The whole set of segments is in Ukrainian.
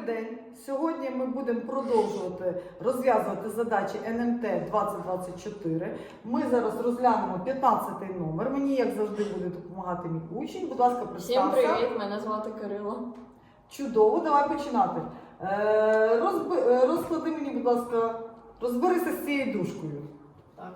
Добрий день. Сьогодні ми будемо продовжувати розв'язувати задачі НМТ 2024. Ми зараз розглянемо 15 номер. Мені, як завжди, буде допомагати мій учень. Будь ласка, Всім привіт! Мене звати Кирило. Чудово, давай починати. Е, розби, е, розклади мені, будь ласка, розберися з цією дужкою. Так.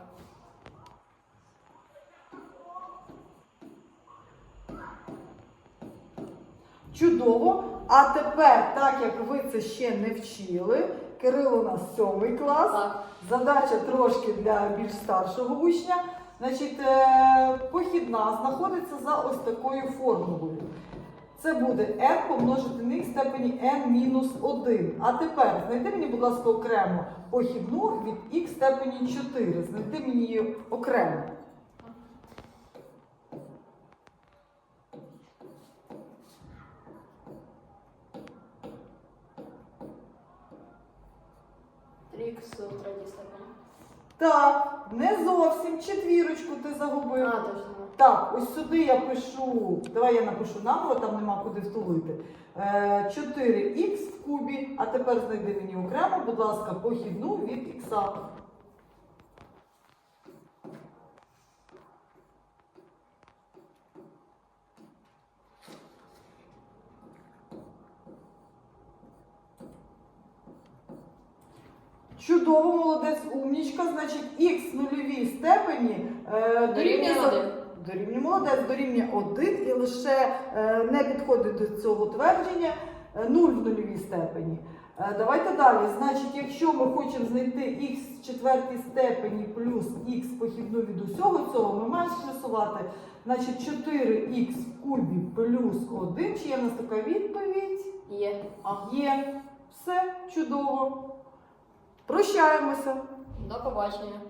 Чудово. А тепер, так як ви це ще не вчили, Кирило у нас сьомий клас. Так. Задача трошки для більш старшого учня. Значить, е, похідна знаходиться за ось такою формулою. Це буде n помножити на х в степені n мінус 1. А тепер знайди мені, будь ласка, окремо похідну від х в степені 4. Знайди мені її окремо. Трікс у третій степені. Так, не зовсім четвірочку ти загубив. А, точно. Так, ось сюди я пишу, давай я напишу наголо, там нема куди втулити. Е, 4х в кубі, а тепер знайди мені окремо, будь ласка, похідну від х. Чудово, молодець, умнічка. Значить, х нульовій степені е, Дорівнює за- один. Дорівнює молодець, дорівнює 1 і лише е, не підходить до цього твердження 0 в нульовій степені. Е, давайте далі. Значить, якщо ми хочемо знайти х в четвертій степені плюс х похідну від усього цього, ми маємо сплюсувати. Значить, 4х в кубі плюс 1. Чи є в нас така відповідь? Є. Є. Все чудово. Прощаємося. До побачення.